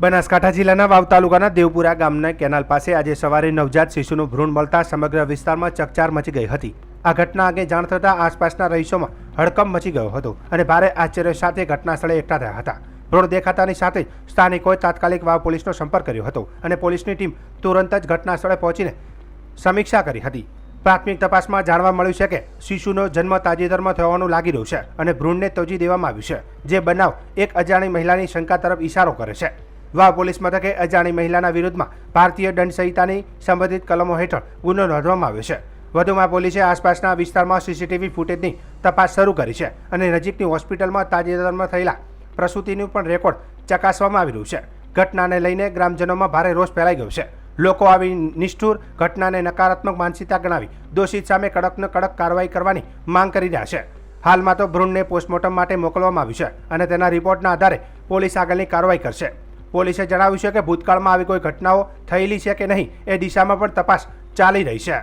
બનાસકાંઠા જિલ્લાના વાવ તાલુકાના દેવપુરા ગામના કેનાલ પાસે આજે સવારે નવજાત શિશુનું ભ્રૂણ મળતા સમગ્ર વિસ્તારમાં ચકચાર મચી ગઈ હતી. આ ઘટના અંગે જાણ થતાં આસપાસના રહીશોમાં હડકંપ મચી ગયો હતો અને ભારે આશ્ચર્ય સાથે ઘટના સ્થળે એકઠા થયા હતા. ભ્રૂણ દેખાતાની સાથે સ્થાનિકોએ તાત્કાલિક વાવ પોલીસનો સંપર્ક કર્યો હતો અને પોલીસની ટીમ તુરંત જ ઘટના સ્થળે પહોંચીને સમીક્ષા કરી હતી. પ્રાથમિક તપાસમાં જાણવા મળ્યું છે કે શિશુનો જન્મ તાજેતરમાં થવાનું લાગી રહ્યું છે અને ભ્રૂણને તોજી દેવામાં આવ્યું છે, જે બનાવ એક અજાણી મહિલાની શંકા તરફ ઇશારો કરે છે. વાવ પોલીસ મથકે અજાણી મહિલાના વિરુદ્ધમાં ભારતીય દંડ સંહિતાની સંબંધિત કલમો હેઠળ ગુનો નોંધવામાં આવ્યો છે. વધુમાં પોલીસે આસપાસના વિસ્તારમાં સીસીટીવી ફૂટેજની તપાસ શરૂ કરી છે અને નજીકની હોસ્પિટલમાં તાજેતરમાં થયેલા પ્રસૂતિનું પણ રેકોર્ડ ચકાસવામાં આવી રહ્યું છે. ઘટનાને લઈને ગ્રામજનોમાં ભારે રોષ ફેલાઈ ગયો છે. લોકો આવી નિષ્ઠુર, ઘટનાને નકારાત્મક માનસિકતા ગણાવી દોષિત સામે કડકને કડક કાર્યવાહી કરવાની માંગ કરી રહ્યા છે. હાલમાં તો ભ્રૂણને પોસ્ટમોર્ટમ માટે મોકલવામાં આવ્યું છે અને તેના રિપોર્ટના આધારે પોલીસ આગળની કાર્યવાહી કરશે. પોલીસે જણાવ્યું છે કે ભૂતકાળમાં આવી કોઈ ઘટનાઓ થયેલી છે કે નહીં એ દિશામાં પણ તપાસ ચાલી રહી છે.